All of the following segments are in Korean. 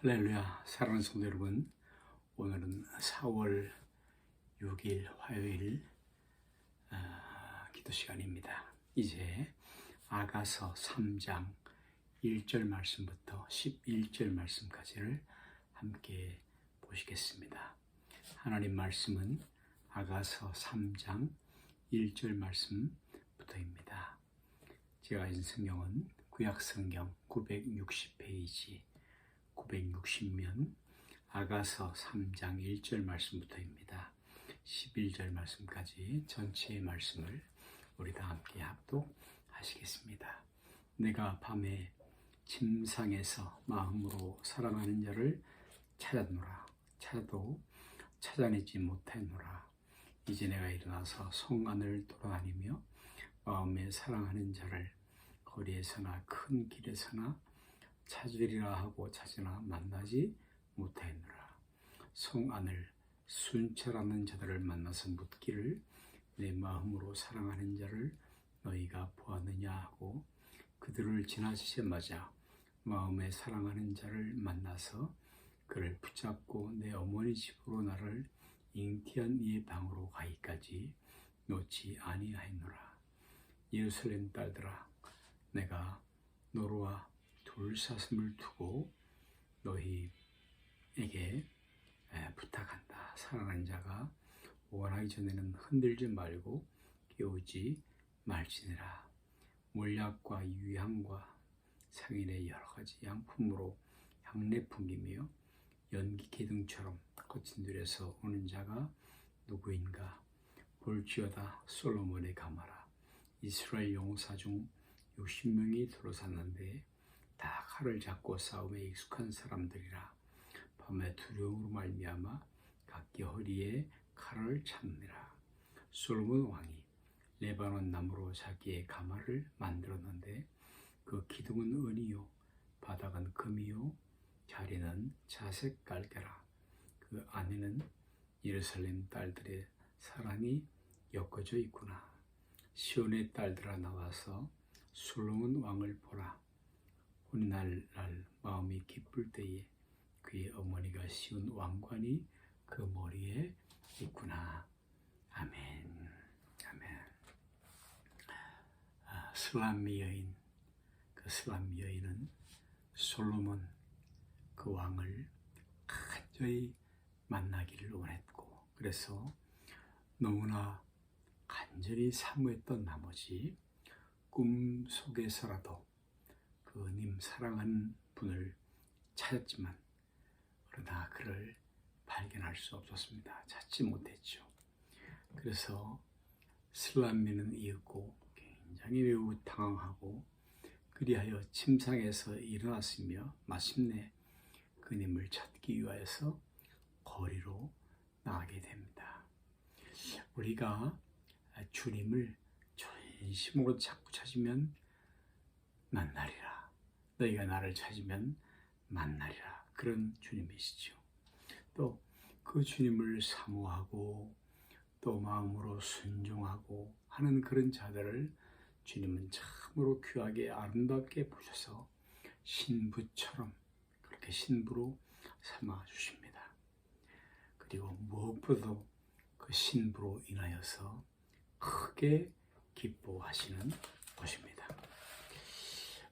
할렐루야 사랑하는 성도 여러분. 오늘은 4월 6일 화요일 아, 기도 시간입니다. 이제 아가서 3장 1절 말씀부터 11절 말씀까지를 함께 보시겠습니다. 하나님 말씀은 아가서 3장 1절 말씀부터입니다. 제가 가진 성경은 구약성경 960페이지 960면 아가서 3장 1절 말씀부터입니다. 11절 말씀까지 전체의 말씀을 우리 다 함께 합독하시겠습니다. 내가 밤에 침상에서 마음으로 사랑하는 자를 찾았노라. 찾아도 찾아내지 못했노라. 이제 내가 일어나서 성안을 돌아다니며 마음에 사랑하는 자를 거리에서나 큰 길에서나 찾으리라 하고 찾으나 만나지 못하였느라. 성 안을 순찰하는 자들을 만나서 묻기를 내 마음으로 사랑하는 자를 너희가 보았느냐 하고 그들을 지나치자마자 마음에 사랑하는 자를 만나서 그를 붙잡고 내 어머니 집으로 나를 잉티한 이의 방으로 가기까지 놓지 아니하였노라. 예루살렘 딸들아 내가 너로와 불사슴을 두고 너희에게 부탁한다. 사랑하는 자가 원하기 전에는 흔들지 말고 깨우지 말지니라. 몰약과 유향과 상인의 여러 가지 양품으로 향내 풍기며 연기 기둥처럼 거친 들에서 오는 자가 누구인가? 볼지어다 솔로몬의 가마라. 이스라엘 용사 중 60명이 들어섰는데 다 칼을 잡고 싸움에 익숙한 사람들이라 밤에 두려움으로 말미암아 각기 허리에 칼을 참느라. 솔로몬 왕이 레바논 나무로 자기의 가마를 만들었는데 그 기둥은 은이요 바닥은 금이요 자리는 자색 깔개라. 그 안에는 예루살렘 딸들의 사랑이 엮어져 있구나. 시온의 딸들아 나와서 솔로몬 왕을 보라 훗날 날 마음이 기쁠 때에 그의 어머니가 씌운 왕관이 그 머리에 있구나. 아멘. 아멘. 아, 슬람미 여인, 그 슬람미 여인은 솔로몬 그 왕을 간절히 만나기를 원했고, 그래서 너무나 간절히 사모했던 나머지 꿈 속에서라도 그님 사랑하는 분을 찾았지만 그러나 그를 발견할 수 없었습니다. 찾지 못했죠. 그래서 슬람미는 이었고 굉장히 매우 당황하고 그리하여 침상에서 일어났으며 마침내 그님을 찾기 위하여서 거리로 나가게 됩니다. 우리가 주님을 전심으로 자꾸 찾으면 만나리라. 너희가 나를 찾으면 만나리라. 그런 주님이시죠. 또 그 주님을 사모하고 또 마음으로 순종하고 하는 그런 자들을 주님은 참으로 귀하게 아름답게 보셔서 신부처럼 그렇게 신부로 삼아 주십니다. 그리고 무엇보다도 그 신부로 인하여서 크게 기뻐하시는 것입니다.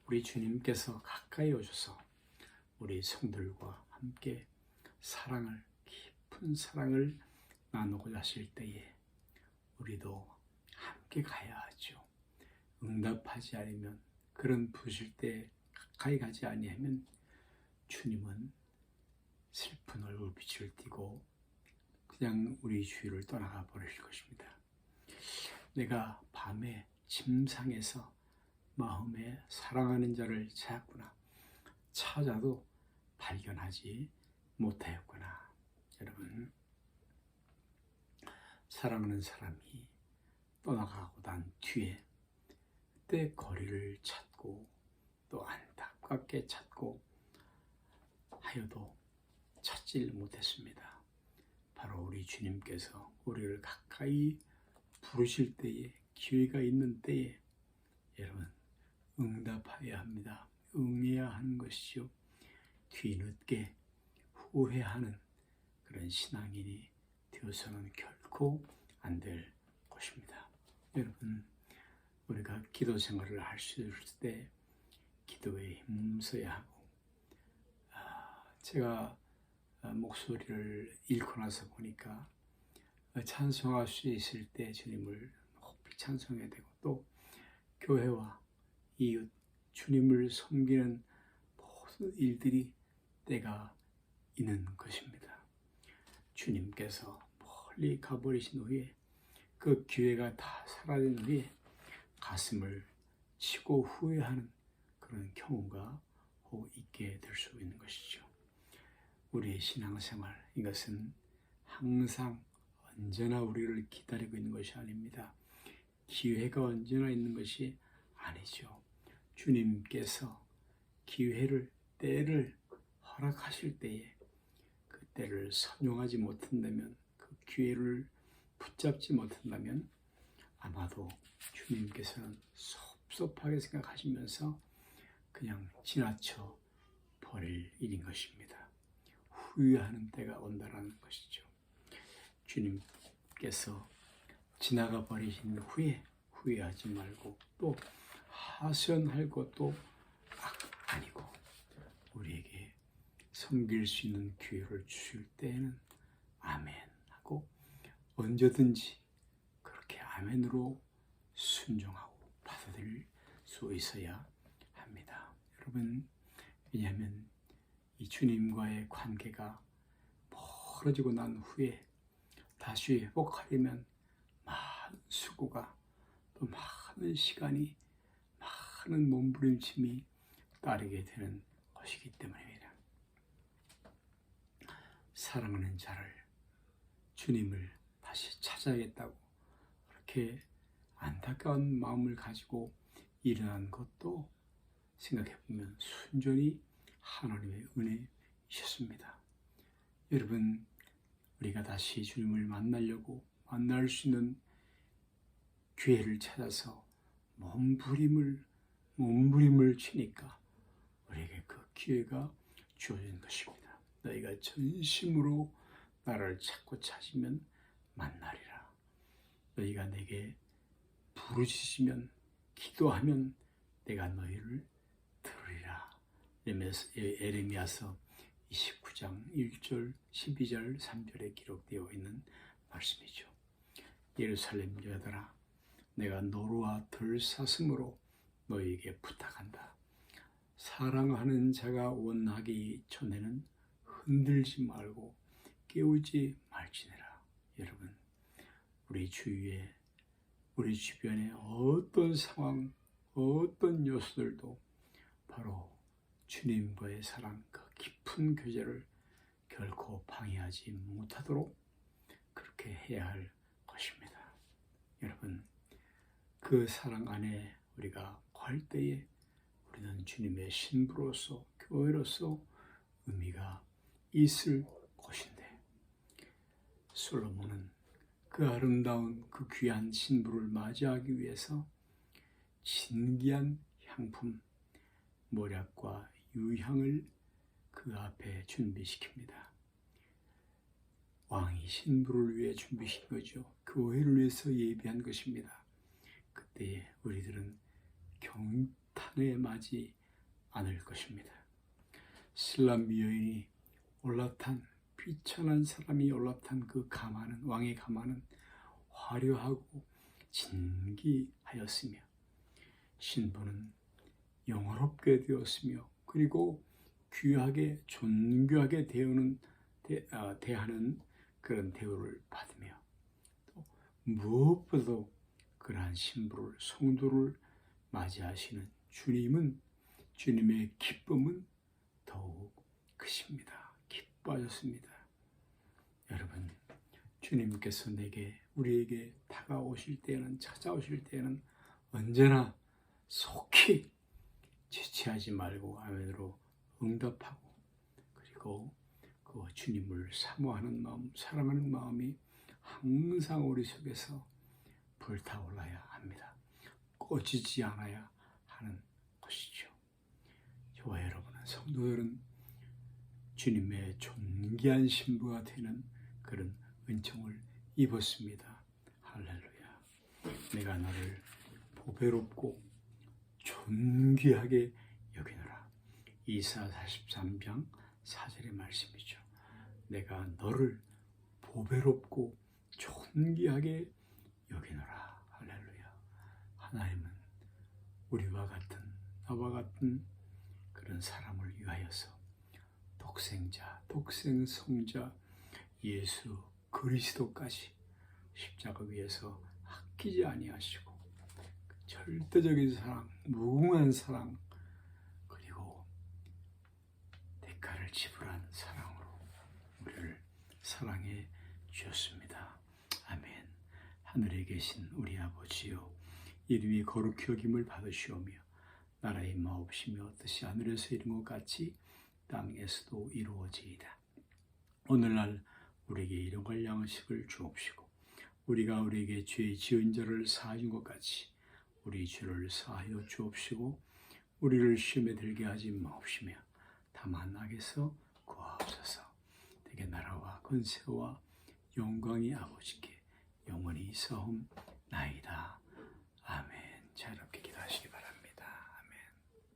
우리 주님께서 가까이 오셔서 우리 성들과 함께 사랑을 깊은 사랑을 나누고자 하실 때에 우리도 함께 가야 하죠. 응답하지 않으면 그런 부실 때 가까이 가지 아니하면 주님은 슬픈 얼굴 빛을 띠고 그냥 우리 주위를 떠나가 버리실 것입니다. 내가 밤에 침상에서 마음에 사랑하는 자를 찾았구나. 찾아도 발견하지 못하였구나. 여러분, 사랑하는 사람이 떠나가고 난 뒤에 그때 거리를 찾고 또 안타깝게 찾고 하여도 찾질 못했습니다. 바로 우리 주님께서 우리를 가까이 부르실 때에 기회가 있는 때에 여러분 응답하여야 합니다. 응해야 하는 것이죠. 뒤늦게 후회하는 그런 신앙인이 되어서는 결코 안 될 것입니다. 여러분, 우리가 기도 생활을 할 수 있을 때 기도에 힘써야 하고, 아, 제가 아, 목소리를 잃고 나서 보니까 찬송할 수 있을 때 주님을 높이 찬송해야 되고 또 교회와 이웃 주님을 섬기는 모든 일들이 때가 있는 것입니다. 주님께서 멀리 가버리신 후에 그 기회가 다 사라진 후에 가슴을 치고 후회하는 그런 경우가 혹 있게 될 수 있는 것이죠. 우리의 신앙생활 이것은 항상 언제나 우리를 기다리고 있는 것이 아닙니다. 기회가 언제나 있는 것이 아니죠. 주님께서 기회를 때를 허락하실 때에 그 때를 선용하지 못한다면 그 기회를 붙잡지 못한다면 아마도 주님께서는 섭섭하게 생각하시면서 그냥 지나쳐 버릴 일인 것입니다. 후회하는 때가 온다라는 것이죠. 주님께서 지나가 버리신 후에 후회하지 말고 또 하소연할 것도 아니고 우리에게 섬길 수 있는 기회를 주실 때에는 아멘 하고 언제든지 그렇게 아멘으로 순종하고 받아들일 수 있어야 합니다. 여러분 왜냐하면 이 주님과의 관계가 멀어지고 난 후에 다시 회복하려면 많은 수고가 또 많은 시간이 많은 몸부림침이 따르게 되는 것이기 때문입니다. 사랑하는 자를 주님을 다시 찾아야겠다고 그렇게 안타까운 마음을 가지고 일어난 것도 생각해 보면 순전히 하나님의 은혜이셨습니다. 여러분, 우리가 다시 주님을 만나려고 만날 수 있는 기회를 찾아서 몸부림을 몸부림을 치니까 우리에게 그 기회가 주어진 것입니다. 너희가 전심으로 나를 찾고 찾으면 만나리라. 너희가 내게 부르짖으면 기도하면 내가 너희를 들으리라. 에레미야서 29장 1절, 12절, 3절에 기록되어 있는 말씀이죠. 예루살렘 여들아 내가 노루와 들사슴으로 너희에게 부탁한다. 사랑하는 자가 원하기 전에는 흔들지 말고 깨우지 말지니라. 여러분, 우리 주위에 우리 주변에 어떤 상황, 어떤 요소들도 바로 주님과의 사랑 그 깊은 교제를 결코 방해하지 못하도록 그렇게 해야 할 것입니다. 여러분, 그 사랑 안에 우리가 걸 때에 우리는 주님의 신부로서 교회로서 의미가 있을 것인데 솔로몬은 그 아름다운 그 귀한 신부를 맞이하기 위해서 진귀한 향품 모략과 유향을 그 앞에 준비시킵니다. 왕이 신부를 위해 준비시킨 거죠. 교회를 위해서 예비한 것입니다. 그때 우리들은 경탄에 맞이 않을 것입니다. 신람 여인이 올라탄 비천한 사람이 올라탄 그 가마는 왕의 가마는 화려하고 진기하였으며 신부는 영화롭게 되었으며 그리고 귀하게 존귀하게 대우는 대, 아, 대하는 그런 대우를 받으며 또 무엇보다도 그러한 신부를 성도를 맞이하시는 주님은 주님의 기쁨은 더욱 크십니다. 기뻐하셨습니다. 여러분 주님께서 내게 우리에게 다가오실 때는 찾아오실 때는 언제나 속히 지체하지 말고 아멘으로 응답하고 그리고 그 주님을 사모하는 마음, 사랑하는 마음이 항상 우리 속에서 불타올라야 합니다. 꺼지지 않아야 하는 것이죠. 저와 여러분은 성도들은 주님의 존귀한 신부가 되는 그런 은총을 입었습니다. 할렐루야. 내가 너를 보배롭고 존귀하게 여기노라. 이사 43장 4절의 말씀이죠. 내가 너를 보배롭고 존귀하게 여기노라. 하나님은 우리와 같은 나와 같은 그런 사람을 위하여서 독생자, 독생성자 예수 그리스도까지 십자가 위에서 아끼지 아니하시고 절대적인 사랑, 무궁한 사랑 그리고 대가를 지불한 사랑으로 우리를 사랑해 주셨습니다. 아멘. 하늘에 계신 우리 아버지요 이름이 거룩히 여김을 받으시오며 나라의 마옵시며 뜻이 하늘에서 이룬 것 같이 땅에서도 이루어지이다. 오늘날 우리에게 일용할 양식을 주옵시고 우리가 우리에게 죄 지은 자를 사하신 것 같이 우리 죄를 사하여 주옵시고 우리를 시험에 들게 하지 마옵시며 다만 악에서 구하옵소서 되게 나라와 권세와 영광이 아버지께 영원히 있사옵나이다. 아멘. 자,